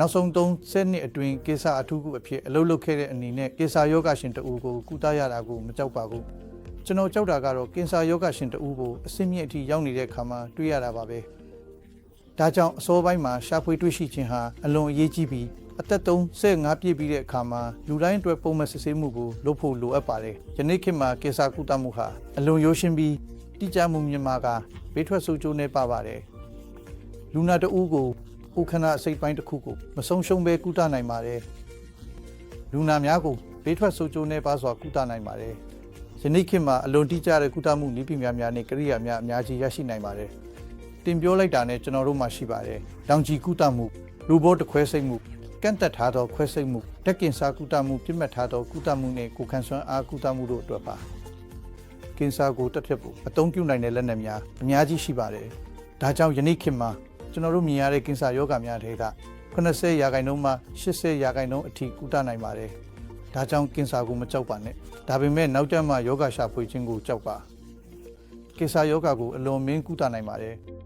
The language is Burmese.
နောက်ဆုံး30နှစ်အတွင်းကိစ္စအထူးကုအဖြစ်အလုပ်လုပ်ခဲ့တဲ့အနေနဲ့ကိစ္စယောဂရှင်တဦးကိုကုသရတာကိုမကြောက်ပါဘူးကျွန်တော်ကြောက်တာကတော့ကင်ဆာယောဂရှင်တဦးကိုအဆင့်မြင့်အထိရောက်နေတဲ့အခါမှာတွေ့ရတာပါပဲဒါကြောင့်အစောပိုင်းမှာရှာဖွေတွေ့ရှိခြင်းဟာအလွန်အရေးကြီးပြီးအသက်35ပြည့်ပြီးတဲ့အခါမှာလူတိုင်းအတွက်ပုံမှန်စစ်ဆေးမှုကိုလုပ်ဖို့လိုအပ်ပါတယ်ယနေ့ခေတ်မှာကင်ဆာကုသမှုဟာအလွန်ရိုးရှင်းပြီးတိကျမှုမြင့်မာကဘေးထွက်ဆိုးကျိုးနဲ့ပါပါတယ်လူနာတဦးကို ဥခနာအစိတ်ပိုင်းတစ်ခုကိုမဆုံးရှုံးဘဲကုသနိုင်ပါတယ်လူနာများကိုဘေးထွက်ဆိုးကျိုးနဲ့ပါစွာကုသနိုင်ပါတယ်ယနေ့ခေတ်မှာအလွန်တိကျတဲ့ကုသမှုနည်းပညာများနဲ့ကိရိယာများအများကြီးရရှိနိုင်ပါတယ်တင်ပြောလိုက်တာနဲ့ကျွန်တော်တို့မှာရှိပါတယ်လောင်ချီကုသမှုလူဘောတခွဲစိတ်မှုကန့်တက်ထားသောခွဲစိတ်မှုတက်ကင်ဆာကုသမှုပြစ်မှတ်ထားသောကုသမှုနဲ့ကိုယ်ခံစွမ်းအားကုသမှုတို့အတွက်ပါကင်ဆာကိုတက်ဖြတ်ဖို့အသုံးပြုနိုင်တဲ့လက်နက်များအများကြီးရှိပါတယ်။ဒါကြောင့်ယနေ့ခေတ်မှာ ကျွန်တော်တို့မြင်ရတဲ့ကင်ဆာယောဂများတွေက80ရာခိုင်နှုန်းမှ80ရာခိုင်နှုန်းအထိကုသနိုင်ပါတယ်။ဒါကြောင့်ကင်ဆာကိုမကြောက်ပါနဲ့။ဒါပေမဲ့နောက်ကျမှယောဂရှာဖွေခြင်းကိုကြောက်ပါ။ကင်ဆာယောဂကိုအလွန်မင်းကုသနိုင်ပါတယ်။